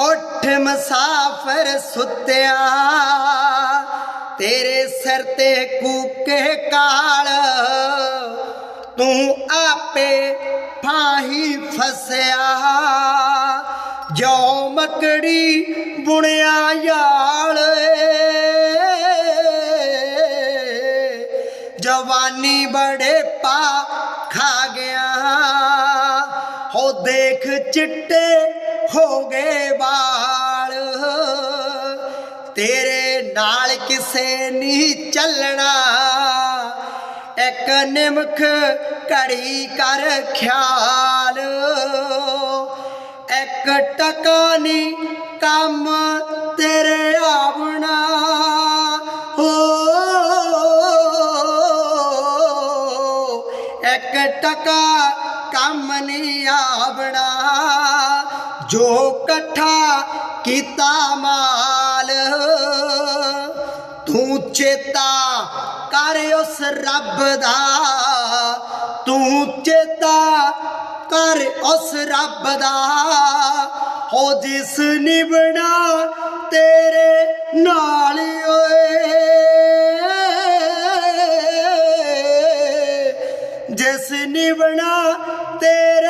ਉੱਠ ਮਸਾਫਰ ਸੁੱਤਿਆ। ਤੇਰੇ ਸਿਰ ਤੇ ਕੂਕੇ ਕਾਲ। ਤੂੰ ਆਪੇ ਫਾਹੀ ਫਸਿਆ। ਜੋ ਮਕੜੀ ਬੁਣਿਆ ਯਾਲ ਜਵਾਨੀ ਬੜੇ ਪਾ ਖਾ ਗਿਆ। ਹੋ ਦੇਖ ਚਿੱਟੇ ਹੋ ਗਏ ਵਾਲ ਤੇਰੇ ਨਾਲ ਕਿਸੇ ਨਹੀਂ ਚੱਲਣਾ। ਇੱਕ ਨਿਮਖ ਘੜੀ ਕਰ ਖਿਆਲ। ਇੱਕ ਟਕਾ ਨਹੀਂ ਕੰਮ ਤੇਰੇ ਆਵਣਾ। ਹੋ। ਇੱਕ ਟਕਾ ਕੰਮ ਨਹੀਂ ਆਵਣਾ। ਜੋ ਇਕੱਠਾ ਕੀਤਾ ਮਾਲ, ਤੂੰ ਚੇਤਾ ਕਰ ਉਸ ਰੱਬ ਦਾ, ਤੂੰ ਚੇਤਾ ਕਰ ਉਸ ਰੱਬ ਦਾ, ਹੋ ਜਿਸ ਨਿਭਣਾ ਤੇਰੇ ਨਾਲ ਓਏ। ਜਿਸ ਨਿਭਣਾ ਤੇਰੇ